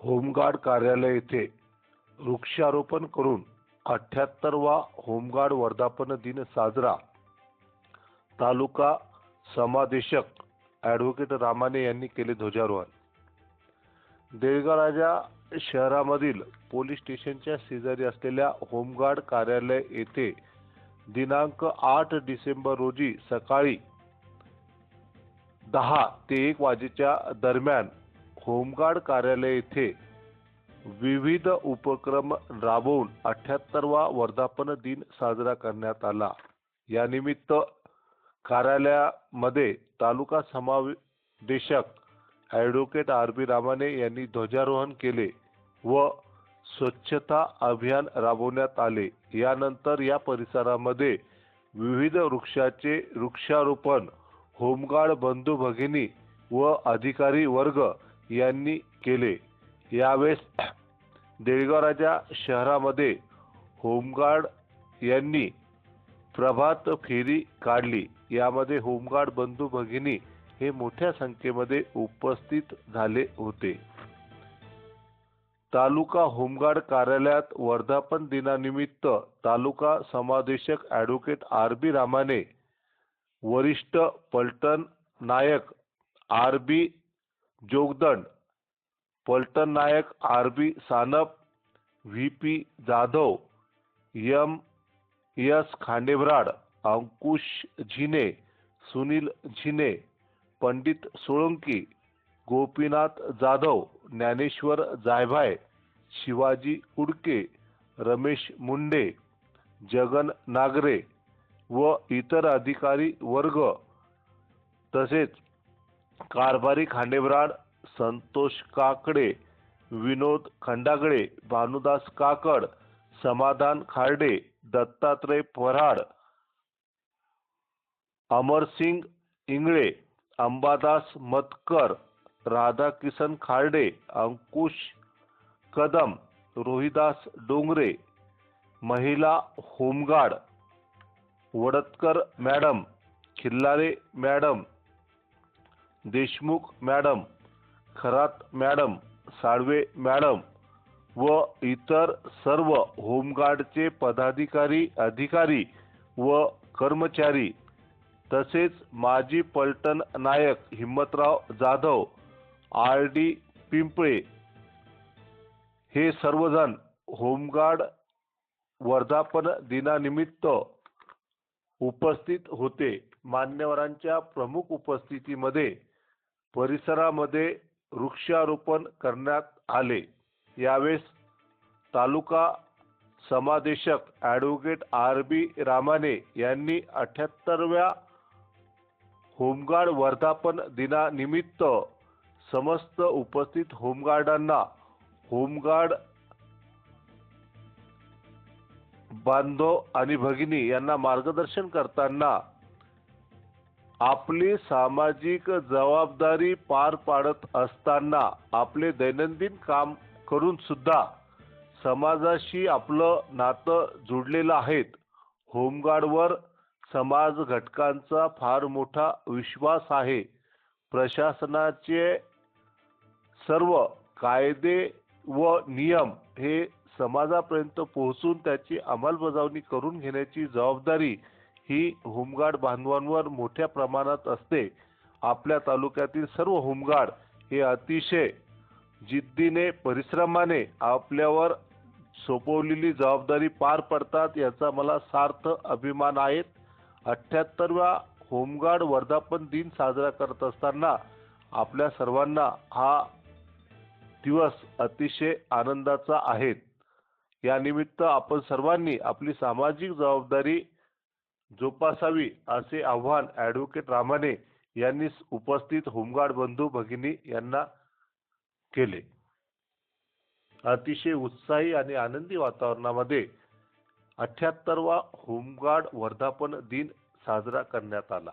Home guard कार्यालय येथे वृक्षारोपण करून अठ्याहत्तरवा होमगार्ड वर्धापन दिन साजरा. तालुका समादेशक ॲडव्होकेट रामाने यांनी केले ध्वजारोहण. देवगडाच्या शहरामधील पोलीस स्टेशनच्या शेजारी असलेल्या होमगार्ड कार्यालय येथे दिनांक आठ डिसेंबर रोजी सकाळी दहा ते एक वाजेच्या दरम्यान होमगार्ड कार्यालय येथे विविध उपक्रम राबवून अठ्याहत्तरवा वर्धापन दिन साजरा करण्यात आला. यानिमित्त कार्यालयामध्ये तालुका समादेशक ॲडव्होकेट आर बी रामाने यांनी ध्वजारोहण केले व स्वच्छता अभियान राबवण्यात आले. यानंतर या परिसरामध्ये विविध वृक्षाचे वृक्षारोपण होमगार्ड बंधू भगिनी व अधिकारी वर्ग यांनी केले. यावेळेस देळगाव शहरामध्ये होमगार्ड यांनी प्रभात फेरी काढली. यामध्ये होमगार्ड बंधू भगिनी हे मोठ्या संख्येमध्ये उपस्थित झाले होते. तालुका होमगार्ड कार्यालयात वर्धापन दिनानिमित्त तालुका समादेशक ॲडव्होकेट आर बी रामाने वरिष्ठ पलटण नायक आर बी जोगदंड पलटण नायक R B Sanap V P Jadhav M S Khandebharad Ankush Zine Sunil Zine Pandit Solanki Gopinath Jadhav Dnyaneshwar Jaybhay Shivaji Udke Ramesh Munde Jagan Nagare व इतर अधिकारी वर्ग. तसेच कारभारी खांडेबराड संतोष काकडे विनोद खंडागळे भानुदास काकड समाधान खार्डे दत्तात्रय फराड अमरसिंग इंगळे अंबादास मतकर राधाकिसन खार्डे अंकुश कदम रोहिदास डोंगरे महिला home guard Wadatkar madam Khillare madam Deshmukh madam Kharat madam Salve madam व इतर सर्व होमगार्डचे पदाधिकारी अधिकारी व कर्मचारी तसेच माजी पलटण नायक हिम्मतराव जाधव आर डी पिंपळे हे सर्वजण होमगार्ड वर्धापन दिनानिमित्त उपस्थित होते. मान्यवरांच्या प्रमुख उपस्थितीमध्ये परिसरामध्ये वृक्षारोपण करण्यात आले. यावेळेस तालुका समादेशक ॲडव्होकेट आर बी रामाने यांनी अठ्याहत्तरव्या होमगार्ड वर्धापन दिनानिमित्त समस्त उपस्थित होमगार्डांना होमगार्ड बांधव आणि भगिनी यांना मार्गदर्शन करताना आपली सामाजिक जबाबदारी पार पाडत असताना आपले दैनंदिन काम करून सुद्धा समाजाशी आपलं नातं जुडलेलं आहेत. होमगार्डवर समाज घटकांचा फार मोठा विश्वास आहे. प्रशासनाचे सर्व कायदे व नियम हे समाजापर्यंत पोहोचून त्याची अंमलबजावणी करून घेण्याची जबाबदारी ही होमगार्ड बांधवांवर मोठ्या प्रमाणात असते. आपल्या तालुक्यातील सर्व होमगार्ड हे अतिशय जिद्दीने परिश्रमाने आपल्यावर सोपवलेली जबाबदारी पार पडतात याचा मला सार्थ अभिमान आहे. अठ्ठ्याहत्तरव्या होमगार्ड वर्धापन दिन साजरा करत असताना आपल्या सर्वांना हा दिवस अतिशय आनंदाचा आहे. यानिमित्त आपण सर्वांनी आपली सामाजिक जबाबदारी जोपासावी असे आव्हान ॲडव्होकेट रामाने यांनी उपस्थित होमगार्ड बंधू भगिनी यांना केले. अतिशय उत्साही आणि आनंदी वातावरणामध्ये अठ्याहत्तरवा होमगार्ड वर्धापन दिन साजरा करण्यात आला.